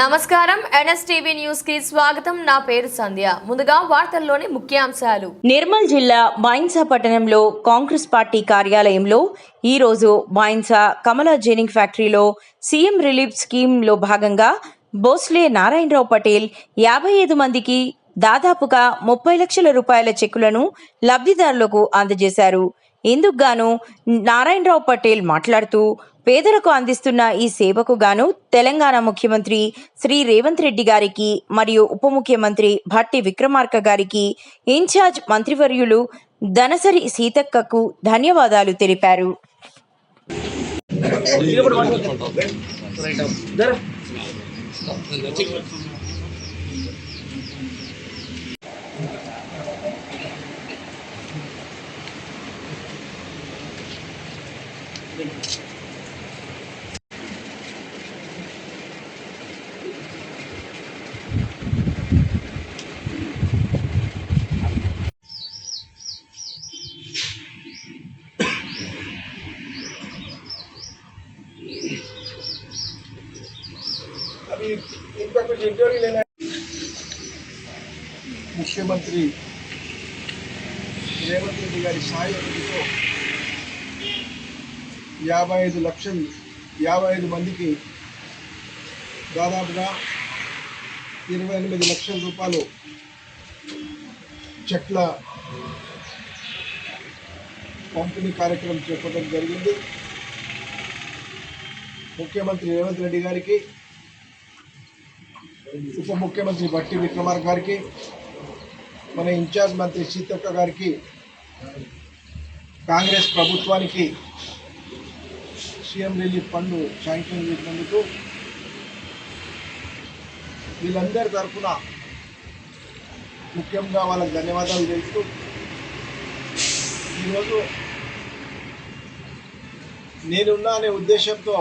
నమస్కారం. ఎన్ఎస్టీవీ న్యూస్కి స్వాగతం. నా పేరు సంధ్య. ముందుగా వార్తల్లోని ముఖ్యాంశాలు. నిర్మల్ జిల్లా బాయిన్సా పట్టణంలో కాంగ్రెస్ పార్టీ కార్యాలయంలో ఈరోజు బాయిన్సా కమలా జెనింగ్ ఫ్యాక్టరీలో సీఎం రిలీఫ్ స్కీమ్లో భాగంగా బోస్లే నారాయణరావు పటేల్ యాభై ఐదు మందికి దాదాపుగా ముప్పై లక్షల రూపాయల చెక్కులను లబ్ధిదారులకు అందజేశారు. ఇందుకు గాను నారాయణరావు పటేల్ మాట్లాడుతూ పేదలకు అందిస్తున్న ఈ సేవకు గాను తెలంగాణ ముఖ్యమంత్రి శ్రీ రేవంత్ రెడ్డి గారికి మరియు ఉప ముఖ్యమంత్రి భట్టి విక్రమార్క గారికి ఇన్ఛార్జ్ మంత్రివర్యులు దనసరి సీతక్కకు ధన్యవాదాలు తెలిపారు. कुछ इंटरव्यू लेना है ముఖ్యమంత్రి రేవంత్ రెడ్డి గారి సహాయంతో యాభై ఐదు లక్షలు యాభై ఐదు మందికి దాదాపుగా ఇరవై ఎనిమిది లక్షల రూపాయలు చెట్ల పంపిణీ కార్యక్రమం చేపట్టడం జరిగింది ముఖ్యమంత్రి రేవంత్ రెడ్డి గారికి ఉప ముఖ్యమంత్రి బట్టి విక్రమార్క గారికి మన ఇన్ఛార్జ్ మంత్రి సీతక్క గారికి కాంగ్రెస్ ప్రభుత్వానికి సీఎం రిలీఫ్ ఫండ్ శాంక్షన్ చేసినందుకు వీళ్ళందరి తరఫున ముఖ్యంగా వాళ్ళకి ధన్యవాదాలు తెలుపుతూ ఈరోజు నేనున్నా అనే ఉద్దేశంతో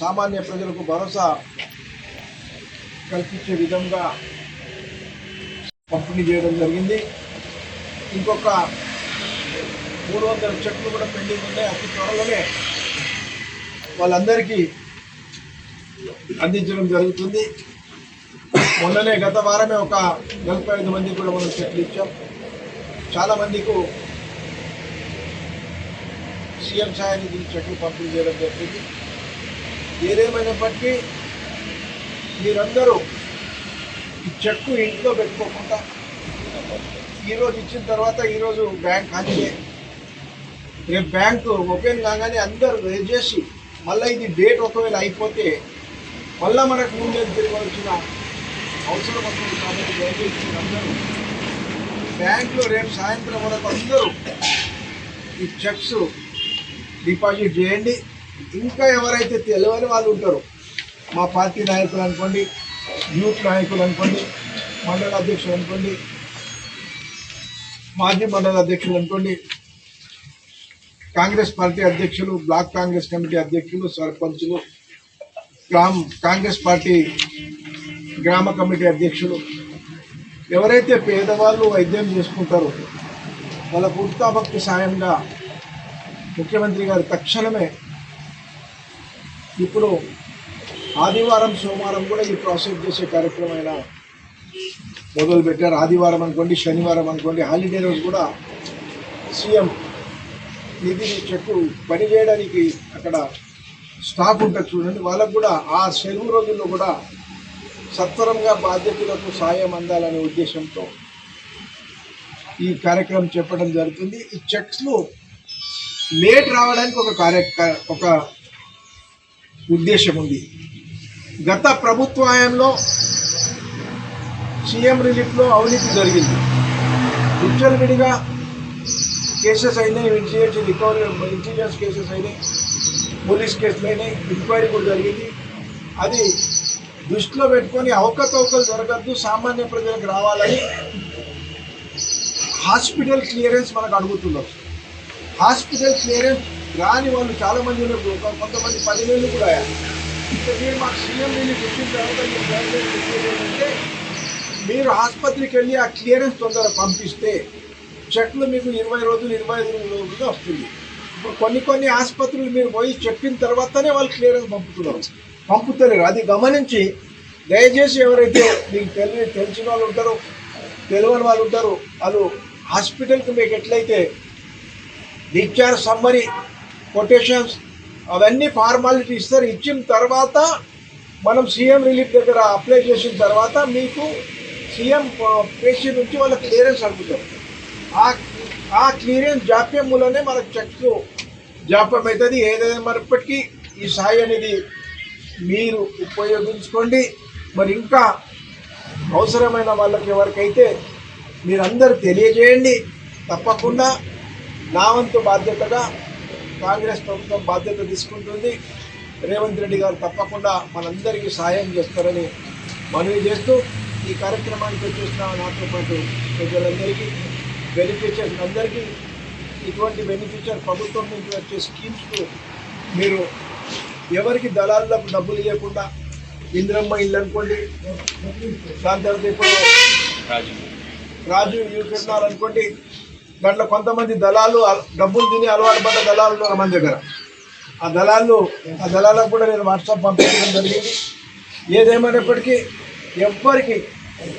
సామాన్య ప్రజలకు భరోసా కల్పించే విధంగా పంపిణీ చేయడం జరిగింది. ఇంకొక మూడు వందల చెట్లు కూడా పెండింగ్ ఉన్నాయి. అతి త్వరలోనే వాళ్ళందరికీ అందించడం జరుగుతుంది. మొన్ననే గత వారమే ఒక నలభై ఐదు మందికి కూడా మనం చెట్లు ఇచ్చాం. చాలా మందికి సీఎం సాయానికి చెట్లు పంపిణీ చేయడం జరిగింది. ఏదేమైనప్పటికీ మీరందరూ ఈ చెక్కు ఇంట్లో పెట్టుకోకుండా ఈరోజు ఇచ్చిన తర్వాత ఈరోజు బ్యాంక్ హాలిడే రేపు బ్యాంకు ఓపెన్ కాగానే అందరూ రేజ్ చేసి మళ్ళీ ఇది డేట్ ఒకవేళ అయిపోతే మళ్ళీ మనకు ముందే తిరగవలసిన అవసరం వస్తుంది కాబట్టి దయచేసి అందరూ బ్యాంకులో రేపు సాయంత్రం వరకు అందరూ ఈ చెక్స్ డిపాజిట్ చేయండి. ఇంకా ఎవరైతే తెలియని వాళ్ళు ఉంటారో మా పార్టీ నాయకులు అనుకోండి యూత్ నాయకులు అనుకోండి మండల అధ్యక్షులు అనుకోండి మాజీ మండల అధ్యక్షులు అనుకోండి కాంగ్రెస్ పార్టీ అధ్యక్షులు బ్లాక్ కాంగ్రెస్ కమిటీ అధ్యక్షులు సర్పంచులు గ్రామ కాంగ్రెస్ పార్టీ గ్రామ కమిటీ అధ్యక్షులు ఎవరైతే పేదవాళ్ళు వైద్యం చేసుకుంటారో వాళ్ళకు ఉడతాభక్తి సాయంగా ముఖ్యమంత్రి గారు తక్షణమే ఇప్పుడు ఆదివారం సోమవారం కూడా ఈ ప్రాసెస్ చేసే కార్యక్రమం ఆయన మొదలు పెట్టారు ఆదివారం అనుకోండి శనివారం అనుకోండి హాలిడే రోజు కూడా సీఎం నిధి చెట్టు పనిచేయడానికి అక్కడ స్టాఫ్ ఉంటుంది చూడండి. వాళ్ళకు కూడా ఆ సెలవు రోజుల్లో కూడా సత్వరంగా బాధ్యతలకు సాయం అందాలనే ఉద్దేశంతో ఈ కార్యక్రమం చెప్పడం జరుగుతుంది. ఈ చెక్స్లు లేట్ రావడానికి ఒక కార్య ఒక ఉద్దేశం ఉంది. గత ప్రభుత్వ హయాంలో సీఎం రిలీఫ్లో అవినీతి జరిగింది. విడిగా కేసెస్ అయినాయి ఇన్సూరెన్స్ రికవరీ ఇన్సూరెన్స్ కేసెస్ అయినాయి పోలీస్ కేసులు అయినాయి ఎంక్వైరీ కూడా జరిగింది. అది దృష్టిలో పెట్టుకొని అవకతవకలు జరగద్దు సామాన్య ప్రజలకు రావాలని హాస్పిటల్ క్లియరెన్స్ మనకు అడుగుతున్నారు. హాస్పిటల్ క్లియరెన్స్ రాని వాళ్ళు చాలా మంది ఉన్నారు కొంతమంది పదివేలు కూడా మీరు మాకు సీఎం రిలీఫ్ ఇచ్చిన తర్వాత మీరు మీరు ఆసుపత్రికి వెళ్ళి ఆ క్లియరెన్స్ తొందరగా పంపిస్తే చెట్లు మీకు ఇరవై రోజులు ఇరవై ఐదు రోజులు వస్తుంది. ఇప్పుడు కొన్ని కొన్ని ఆసుపత్రులు మీరు పోయి చెప్పిన తర్వాతనే వాళ్ళు క్లియరెన్స్ పంపుతున్నారు. పంపుతలేరు. అది గమనించి దయచేసి ఎవరైతే మీకు తెలియ తెలిసిన వాళ్ళు ఉంటారో తెలియని వాళ్ళు ఉంటారో వాళ్ళు హాస్పిటల్కి మీకు ఎట్లయితే డిశ్చార్జ్ సమ్మరీ కొటేషన్స్ అవన్నీ ఫార్మాలిటీ ఇస్తారు. ఇచ్చిన తర్వాత మనం సీఎం రిలీఫ్ దగ్గర అప్లై చేసిన తర్వాత మీకు సీఎం పేషెంట్ uh, నుంచి వాళ్ళ క్లియరెన్స్ అడుగుతారు ఆ ఆ క్లియరెన్స్ జాప్యం మూలనే మనకు చెక్ జాప్యం అవుతుంది ఏదైనా మరిప్పటికీ ఈ సాయి అనేది మీరు ఉపయోగించుకోండి. మరి ఇంకా అవసరమైన వాళ్ళకి ఎవరికైతే మీరందరూ తెలియజేయండి. తప్పకుండా నా వంతు బాధ్యతగా కాంగ్రెస్ ప్రభుత్వం బాధ్యత తీసుకుంటుంది. రేవంత్ రెడ్డి గారు తప్పకుండా మనందరికీ సహాయం చేస్తారని మనవి చేస్తూ ఈ కార్యక్రమానికి వచ్చేసిన నాతో పాటు ప్రజలందరికీ బెనిఫిషియర్స్ అందరికీ ఇటువంటి బెనిఫిషియర్ ప్రభుత్వం నుంచి వచ్చే స్కీమ్స్కు మీరు ఎవరికి దళాలకు డబ్బులు ఇవ్వకుండా ఇంద్రమ్మ ఇల్లు అనుకోండి దాని తర్వాత ఇప్పుడు రాజు. యూట్యూబ్ అనుకోండి దాంట్లో కొంతమంది దళాలు డబ్బులు తిని అలవాటు పడ్డ దళాలు ఉన్నారు మన దగ్గర. ఆ దళాలు ఆ దళాలకు కూడా నేను వాట్సాప్ పంపించడం జరిగింది. ఏదేమైనప్పటికీ ఎవ్వరికి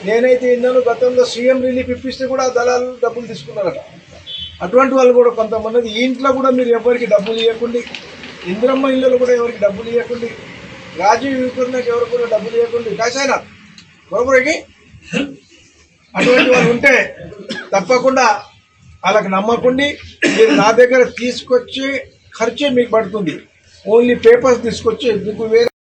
నేనైతే ఇన్నాను గతంలో సీఎం రిలీఫ్ ఇప్పిస్తే కూడా ఆ దళాలు డబ్బులు తీసుకున్నారట. అటువంటి వాళ్ళు కూడా కొంతమంది ఈ ఇంట్లో కూడా మీరు ఎవరికి డబ్బులు ఇవ్వకండి ఇంద్రమ్మ ఇళ్ళలో కూడా ఎవరికి డబ్బులు ఇవ్వకండి రాజీవ్ యువకుడికి ఎవరు కూడా డబ్బులు ఇవ్వకండి కాసైనా బరోబరికి అటువంటి వాళ్ళు ఉంటే తప్పకుండా వాళ్ళకి నమ్మకండి మీరు నా దగ్గర తీసుకొచ్చి ఖర్చే మీకు పడుతుంది. ఓన్లీ పేపర్స్ తీసుకొచ్చి మీకు వేరే